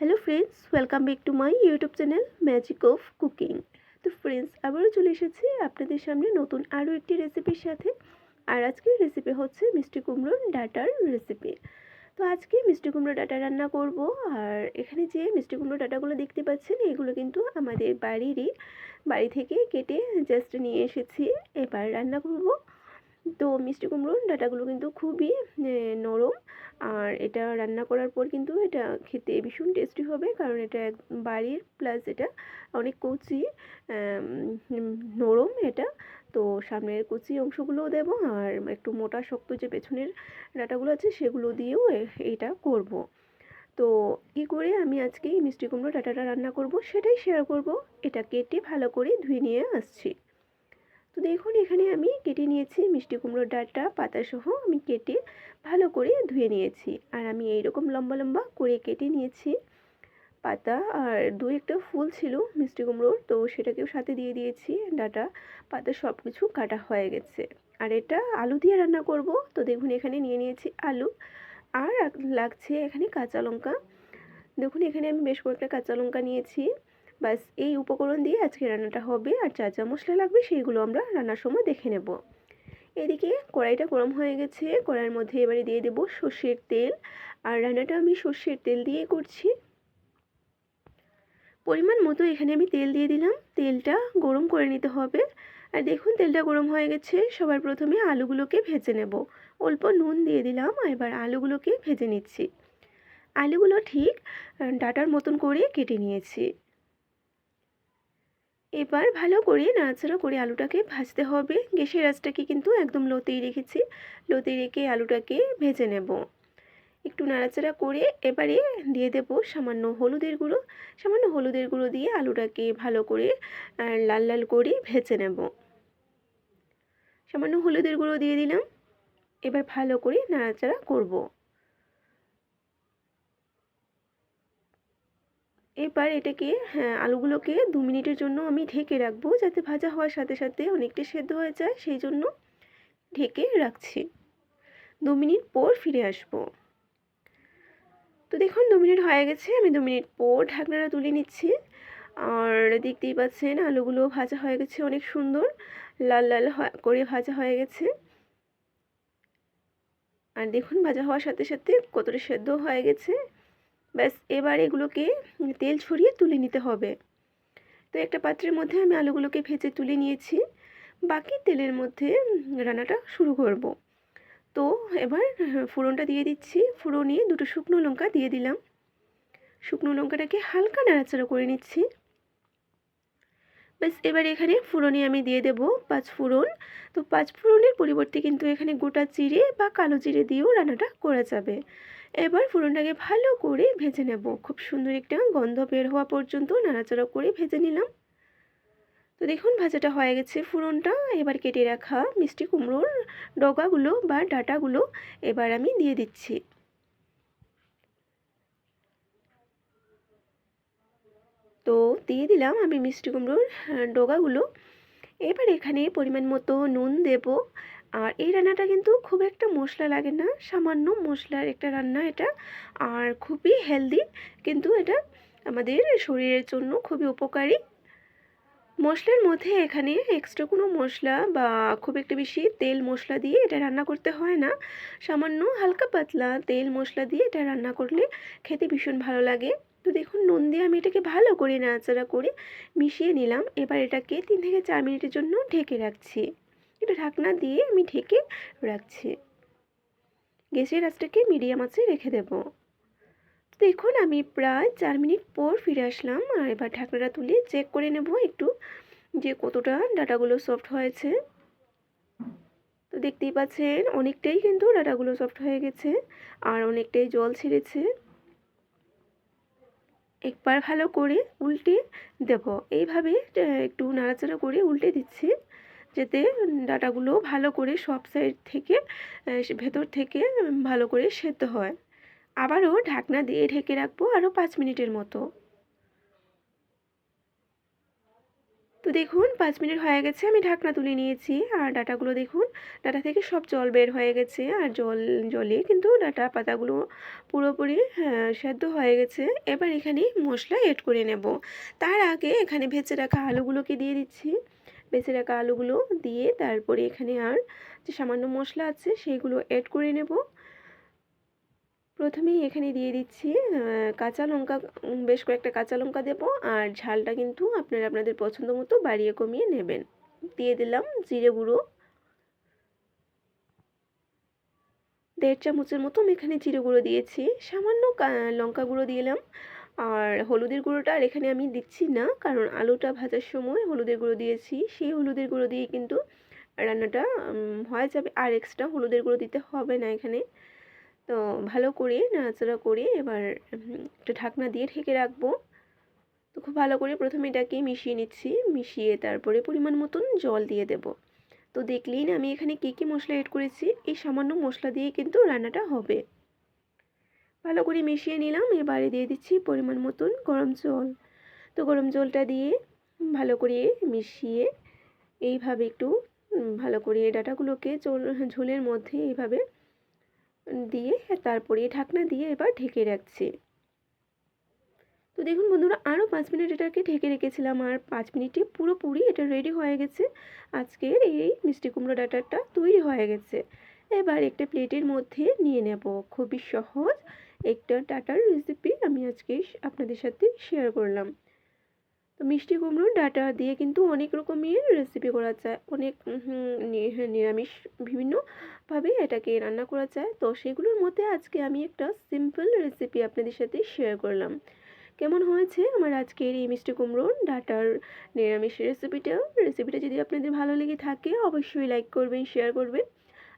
Hello friends welcome back to my YouTube channel magic of cooking তো friends আবারও চলে এসেছি আপনাদের সামনে নতুন আরও একটি রেসিপির সাথে। আর আজকের রেসিপি হচ্ছে মিষ্টি কুমড়োর ডাটার রেসিপি তো আজকে মিষ্টি কুমড়ো ডাটা রান্না করব। আর এখানে যে মিষ্টি কুমড়ো ডাটাগুলো দেখতে পাচ্ছেন, এগুলো কিন্তু আমাদের বাড়িরই। বাড়ি থেকে কেটে জাস্ট নিয়ে এসেছি। এবার রান্না করব। তো মিষ্টি কুমড়োর ডাটাগুলো কিন্তু খুবই নরম। আর এটা রান্না করার পর কিন্তু এটা খেতে ভীষণ টেস্টি হবে, কারণ এটা বাড়ির প্লাস এটা অনেক কচি নরম এটা। তো সামনের কচি অংশগুলোও দেব, আর একটু মোটা শক্ত যে পেছনের ডাটাগুলো আছে সেগুলো দিয়েও এটা করব। তো কী করে আমি আজকে এই মিষ্টি কুমড়ো ডাটাটা রান্না করব সেটাই শেয়ার করব। এটা কেটে ভালো করে ধুয়ে নিয়ে আসছি। দেখুন, এখানে আমি কেটে নিয়েছি মিষ্টি কুমড়োর ডাঁটা পাতাসহ আমি কেটে ভালো করে ধুয়ে নিয়েছি। আর আমি এইরকম লম্বা লম্বা করে কেটে নিয়েছি। পাতা আর দু একটা ফুল ছিল মিষ্টি কুমড়োর, তো সেটাকেও সাথে দিয়ে দিয়েছি। ডাটা, পাতা সব কিছু কাটা হয়ে গেছে। আর এটা আলু দিয়ে রান্না করব। তো দেখুন, এখানে নিয়ে নিয়েছি আলু। আর লাগছে এখানে কাঁচা লঙ্কা। দেখুন, এখানে আমি বেশ কয়েকটা কাঁচা লঙ্কা নিয়েছি। ব্যাস, এই উপকরণ দিয়ে আজকে রান্নাটা হবে আর যা যা মশলা লাগবে সেইগুলো আমরা রান্নার সময় দেখে নেব। এদিকে কড়াইটা গরম হয়ে গেছে, কড়াইয়ের মধ্যে এবারে দিয়ে দেব সর্ষের তেল। আর রান্নাটা আমি সর্ষের তেল দিয়ে করছি। পরিমাণ মতো এখানে আমি তেল দিয়ে দিলাম। তেলটা গরম করে নিতে হবে। আর দেখুন, তেলটা গরম হয়ে গেছে। সবার প্রথমে আলুগুলোকে ভেজে নেব। অল্প নুন দিয়ে দিলাম, আর এবার আলুগুলোকে ভেজে নিচ্ছি। আলুগুলো ঠিক ডাটার মতন করে কেটে নিয়েছি। এবার ভালো করে নাড়াচাড়া করে আলুটাকে ভাজতে হবে। গ্যাসের আঁচটাকে কিন্তু একদম লোতেই রেখেছি। লোতেই রেখে আলুটাকে ভেজে নেব। একটু নাড়াচাড়া করে এবারে দিয়ে দেব সামান্য হলুদের গুঁড়ো। সামান্য হলুদের গুঁড়ো দিয়ে আলুটাকে ভালো করে লাল লাল করে ভেজে নেব। সামান্য হলুদের গুঁড়ো দিয়ে দিলাম। এবার ভালো করে নাড়াচাড়া করব। এবার এটাকে হ্যাঁ আলুগুলোকে দু মিনিটের জন্য আমি ঢেকে রাখব যাতে ভাজা হওয়ার সাথে সাথে অনেকটা সেদ্ধ হয়ে যায়, সেই জন্য ঢেকে রাখছি। দু মিনিট পর ফিরে আসব। তো দেখুন, দু মিনিট হয়ে গেছে, আমি দু মিনিট পর ঢাকনাটা তুলে নিচ্ছি। আর দেখতেই পাচ্ছেন, আলুগুলো ভাজা হয়ে গেছে অনেক সুন্দর, লাল লাল করে ভাজা হয়ে গেছে। আর দেখুন, ভাজা হওয়ার সাথে সাথে কতটা সেদ্ধ হয়ে গেছে। ব্যাস, এবার এগুলোকে তেল ছড়িয়ে তুলে নিতে হবে। তো একটা পাত্রের মধ্যে আমি আলুগুলোকে ভেজে তুলে নিয়েছি। বাকি তেলের মধ্যে রান্নাটা শুরু করব। তো এবার ফোড়নটা দিয়ে দিচ্ছি। ফোড়নে দুটো শুকনো লঙ্কা দিয়ে দিলাম। শুকনো লঙ্কাটাকে হালকা নাড়াচাড়া করে নিচ্ছি। ব্যাস, এবার এখানে ফোড়নে আমি দিয়ে দেব পাঁচ ফোড়ন। তো পাঁচ ফোড়নের পরিবর্তে কিন্তু এখানে গোটা চিড়ে বা কালো চিড়ে দিয়েও রান্নাটা করা যাবে। এবার ফোড়নটাকে ভালো করে ভেজে নেব। খুব সুন্দর একটা গন্ধ বের হওয়া পর্যন্ত নাড়াচাড়া করে ভেজে নিলাম। তো দেখুন, ভাজাটা হয়ে গেছে ফোড়নটা। এবার কেটে রাখা মিষ্টি কুমড়োর ডগাগুলো বা ডাটাগুলো এবার আমি দিয়ে দিচ্ছি। তো দিয়ে দিলাম আমি মিষ্টি কুমড়োর ডগাগুলো। এবার এখানে পরিমাণ মতো নুন দেব। আর এই রান্নাটা কিন্তু খুব একটা মশলা লাগে না, সামান্য মশলার একটা রান্না এটা। আর খুবই হেলদি কিন্তু এটা আমাদের শরীরের জন্য খুবই উপকারী। মশলার মধ্যে এখানে এক্সট্রা কোনো মশলা বা খুব একটা বেশি তেল মশলা দিয়ে এটা রান্না করতে হয় না। সামান্য হালকা পাতলা তেল মশলা দিয়ে এটা রান্না করলে খেতে ভীষণ ভালো লাগে। তো দেখুন, নুন দিয়ে আমি এটাকে ভালো করে নাড়াচাড়া করে মিশিয়ে নিলাম। এবার এটাকে তিন থেকে চার মিনিটের জন্য ঢেকে রাখছি। ঢাকনা দিয়ে আমি ঢেকে রাখছি। গ্যাসের আঁচটাকে মিডিয়াম আঁচে রেখে দেব। দেখুন, আমি প্রায় চার মিনিট পর ফিরে আসলাম। আর এবার ঢাকনাটা তুলে চেক করে নেব একটু যে কতটা ডাটাগুলো সফট হয়েছে। তো দেখতেই পাচ্ছেন, অনেকটাই কিন্তু ডাটাগুলো সফট হয়ে গেছে আর অনেকটাই জল ছেড়েছে। একবার ভালো করে উল্টে দেব। এইভাবে একটু নাড়াচাড়া করে উল্টে দিচ্ছি। যাতে ডাটাগুলো ভালো করে সব সাইড থেকে ভেতর থেকে ভালো করে সেদ্ধ হয়। আবারও ঢাকনা দিয়ে ঢেকে রাখব আরও পাঁচ মিনিটের মতো। তো দেখুন, পাঁচ মিনিট হয়ে গেছে, আমি ঢাকনা তুলে নিয়েছি। আর ডাটাগুলো দেখুন, ডাটা থেকে সব জল বের হয়ে গেছে। আর জল, জলে কিন্তু ডাটা পাতাগুলো পুরোপুরি সেদ্ধ হয়ে গেছে। এবার এখানে মশলা এড করে নেব। তার আগে এখানে ভেজে রাখা আলুগুলোকে দিয়ে দিচ্ছি। বেছে রাখা আলুগুলো দিয়ে তারপরে এখানে আর যে সামান্য মশলা আছে সেইগুলো অ্যাড করে নেব। প্রথমেই এখানে দিয়ে দিচ্ছি কাঁচা লঙ্কা বেশ কয়েকটা কাঁচা লঙ্কা দেবো আর ঝালটা কিন্তু আপনারা আপনাদের পছন্দ মতো বাড়িয়ে কমিয়ে নেবেন। দিয়ে দিলাম জিরে গুঁড়ো। দেড় চামচের মতো আমি এখানে জিরে গুঁড়ো দিয়েছি। সামান্য লঙ্কা গুঁড়ো দিলাম। আর হলুদের গুঁড়োটা আর এখানে আমি দিচ্ছি না, কারণ আলুটা ভাজার সময় হলুদের গুঁড়ো দিয়েছি। সেই হলুদের গুঁড়ো দিয়ে কিন্তু রান্নাটা হয়ে যাবে। আর এক্সট্রা হলুদের গুঁড়ো দিতে হবে না এখানে। তো ভালো করে নাড়াচাড়া করে এবার একটা ঢাকনা দিয়ে ঢেকে রাখব। তো খুব ভালো করে প্রথমে এটাকে মিশিয়ে নিচ্ছি। মিশিয়ে তারপরে পরিমাণ মতন জল দিয়ে দেব। তো দেখলেই আমি এখানে কী কী মশলা এড করেছি, এই সামান্য মশলা দিয়ে কিন্তু রান্নাটা হবে। ভালো করে মিশিয়ে নিলাম। এবারে দিয়ে দিচ্ছি পরিমাণ মতন গরম জল। তো গরম জলটা দিয়ে ভালো করে মিশিয়ে এইভাবে একটু ভালো করে ডাটাগুলোকে ঝোলের মধ্যে এইভাবে দিয়ে তারপরে ঢাকনা দিয়ে এবার ঢেকে রাখছি। তো দেখুন বন্ধুরা আরও পাঁচ মিনিট এটাকে ঢেকে রেখেছিলাম আর পাঁচ মিনিটে পুরোপুরি এটা রেডি হয়ে গেছে। আজকের এই মিষ্টি কুমড়ো ডাটারটা তৈরি হয়ে গেছে। এবার একটা প্লেটের মধ্যে নিয়ে নেব। খুবই সহজ একটা ডাটার রেসিপি আমি আজকে আপনাদের সাথে শেয়ার করলাম। তো মিষ্টি কুমড়ো, ডাটা দিয়ে কিন্তু অনেক রকমের রেসিপি করা যায়। অনেক নিরামিষ বিভিন্নভাবে এটাকে রান্না করা যায়। তো সেগুলোর মধ্যে আজকে আমি একটা সিম্পল রেসিপি আপনাদের সাথে শেয়ার করলাম। কেমন হয়েছে আমার আজকের এই মিষ্টি কুমড়োর ডাটার নিরামিষ রেসিপিটা রেসিপিটা যদি আপনাদের ভালো লেগে থাকে, অবশ্যই লাইক করবেন শেয়ার করবেন।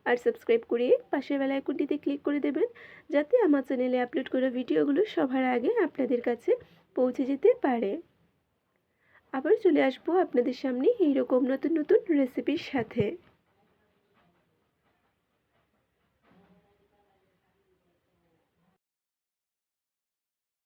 আর সাবস্ক্রাইব করিয়ে পাশের বেলা আইকনটিতে ক্লিক করে দেবেন, যাতে আমার চ্যানেলে আপলোড করা ভিডিওগুলো সবার আগে আপনাদের কাছে পৌঁছে যেতে পারে। আবার চলে আসব আপনাদের সামনে এইরকম নতুন নতুন রেসিপির সাথে।